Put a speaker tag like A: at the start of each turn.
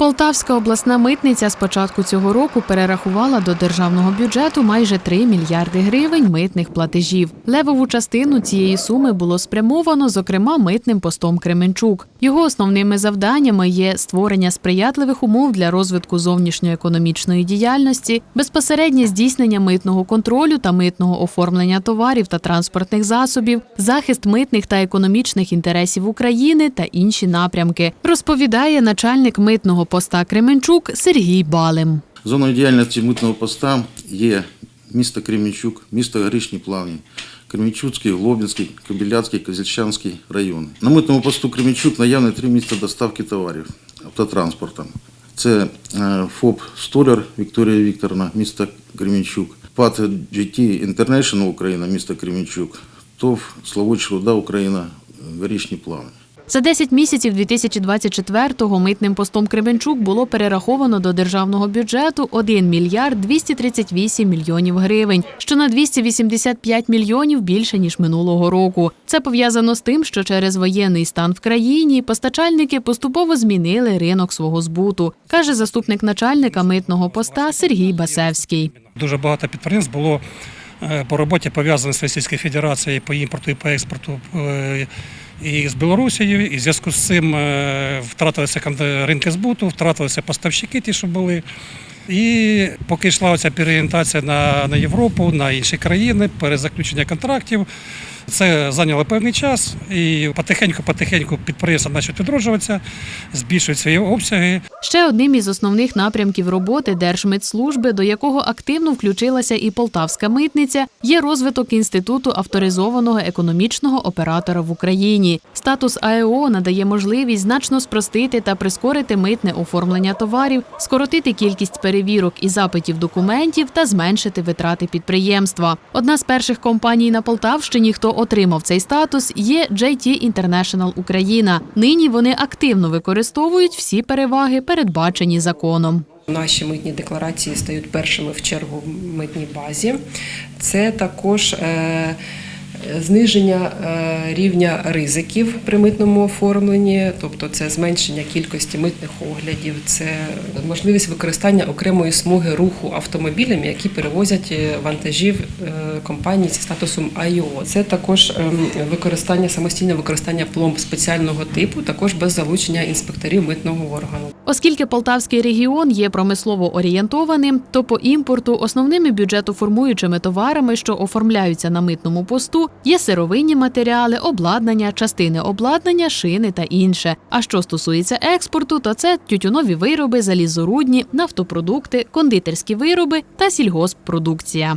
A: Полтавська обласна митниця з початку цього року перерахувала до державного бюджету майже 3 мільярди гривень митних платежів. Левову частину цієї суми було спрямовано, зокрема, митним постом Кременчук. Його основними завданнями є створення сприятливих умов для розвитку зовнішньоекономічної діяльності, безпосереднє здійснення митного контролю та митного оформлення товарів та транспортних засобів, захист митних та економічних інтересів України та інші напрямки, розповідає начальник митного поста Кременчук Сергій Балим.
B: Зоною діяльності митного поста є місто Кременчук, місто Горішні Плавні, Кременчуцький, Глобінський, Кобиляцький, Козельчанський райони. На митному посту Кременчук наявні три місця доставки товарів автотранспортом. Це е, ФОП Столяр Вікторія Вікторовна, місто Кременчук, ПАТ GT International Україна, місто Кременчук, ТОВ Славутич Руда Україна, Горішні Плавні.
A: За 10 місяців 2024-го митним постом Кременчук було перераховано до державного бюджету 1 мільярд 238 мільйонів гривень, що на 285 мільйонів більше ніж минулого року. Це пов'язано з тим, що через воєнний стан в країні постачальники поступово змінили ринок свого збуту, каже заступник начальника митного поста Сергій Басевський.
C: Дуже багато підприємств було по роботі пов'язаних з Російською Федерацією по імпорту і по експорту е, і з Білорусією. І в зв'язку з цим е, втратилися ринки збуту, втратилися поставщики, ті, що були. І поки йшла оця переорієнтація на, на Європу, на інші країни, перезаключення контрактів, це зайняло певний час, і потихеньку-потихеньку підприємства почали відроджуватися, збільшують свої обсяги.
A: Ще одним із основних напрямків роботи Держмитслужби, до якого активно включилася і полтавська митниця, є розвиток інституту авторизованого економічного оператора в Україні. Статус АЕО надає можливість значно спростити та прискорити митне оформлення товарів, скоротити кількість перевірок і запитів документів та зменшити витрати підприємства. Одна з перших компаній на Полтавщині, хто отримав цей статус, є JT International Україна. Нині вони активно використовують всі переваги, передбачені законом.
D: Наші митні декларації стають першими в чергу в митній базі. Це також е, зниження е, рівня ризиків при митному оформленні, тобто це зменшення кількості митних оглядів, це можливість використання окремої смуги руху автомобілями, які перевозять е, вантажів е, компанії зі статусом АІО. Це також ем, використання самостійне використання пломб спеціального типу, також без залучення інспекторів митного органу.
A: Оскільки Полтавський регіон є промислово орієнтованим, то по імпорту основними бюджетоформуючими товарами, що оформляються на митному посту, є сировинні матеріали, обладнання, частини обладнання, шини та інше. А що стосується експорту, то це тютюнові вироби, залізорудні, нафтопродукти, кондитерські вироби та сільгосппродукція.